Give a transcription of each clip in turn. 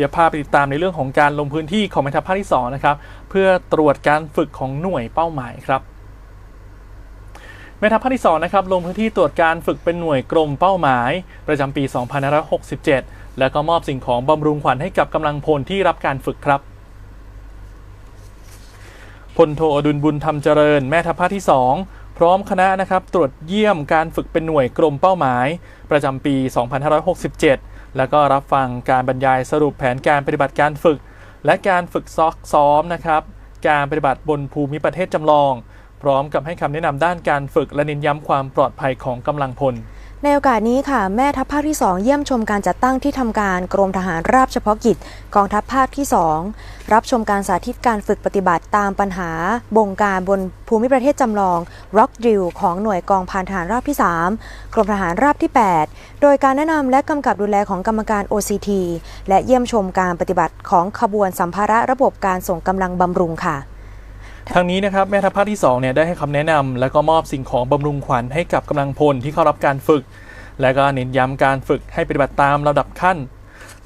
ดี๋ยวพาไปติดตามในเรื่องของการลงพื้นที่ของแม่ทัพภาคที่2นะครับเพื่อตรวจการฝึกของหน่วยเป้าหมายครับแม่ทัพภาคที่2นะครับลงพื้นที่ตรวจการฝึกเป็นหน่วยกรมเป้าหมาย ประจำปี 2567 แล้วก็มอบสิ่งของบำรุงขวัญให้กับกำลังพลที่รับการฝึกครับพลโทอดุลบุญธรรมเจริญ แม่ทัพภาคที่ 2 พร้อมคณะนะครับตรวจเยี่ยมการฝึกเป็นหน่วยกรมเป้าหมาย ประจำปี 2567 แล้วก็รับฟังการบรรยายสรุปแผนการปฏิบัติการฝึก และการฝึกซอกซ้อมนะครับ การปฏิบัติบนภูมิประเทศจำลอง พร้อมกับให้คำแนะนำด้านการฝึกและเน้นย้ำความปลอดภัยของกำลังพล ในโอกาสนี้ค่ะ แม่ทัพภาคที่ 2 เยี่ยมชมการจัดตั้งที่ทำการกรมทหารราบเฉพาะกิจ กองทัพภาคที่ 2 รับชมการสาธิตการฝึกปฏิบัติตามปัญหา บงการบนภูมิประเทศจำลอง Rock Drill ของหน่วยกองพันทหารราบที่ 3 กรมทหารราบที่ 8 โดยการแนะนำและกำกับดูแลของกรรมการ OCT และเยี่ยมชมการปฏิบัติของขบวนสัมภาระระบบการส่งกำลังบำรุงค่ะ ทางนี้นะครับแม่ทัพภาคที่2เนี่ยได้ให้คำแนะนำและก็มอบสิ่งของบำรุงขวัญให้กับกำลังพลที่เข้ารับการฝึก และก็เน้นย้ำการฝึกให้ปฏิบัติตามลำดับขั้น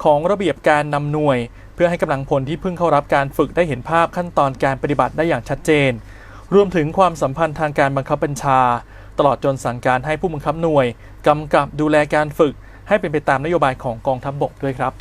ของระเบียบการนำหน่วย เพื่อให้กำลังพลที่เพิ่งเข้ารับการฝึกได้เห็นภาพขั้นตอนการปฏิบัติได้อย่างชัดเจน รวมถึงความสัมพันธ์ทางการบังคับบัญชา ตลอดจนสั่งการให้ผู้บังคับหน่วยกำกับดูแลการฝึก ให้เป็นไปตามนโยบายของกองทัพบบกด้วยครับ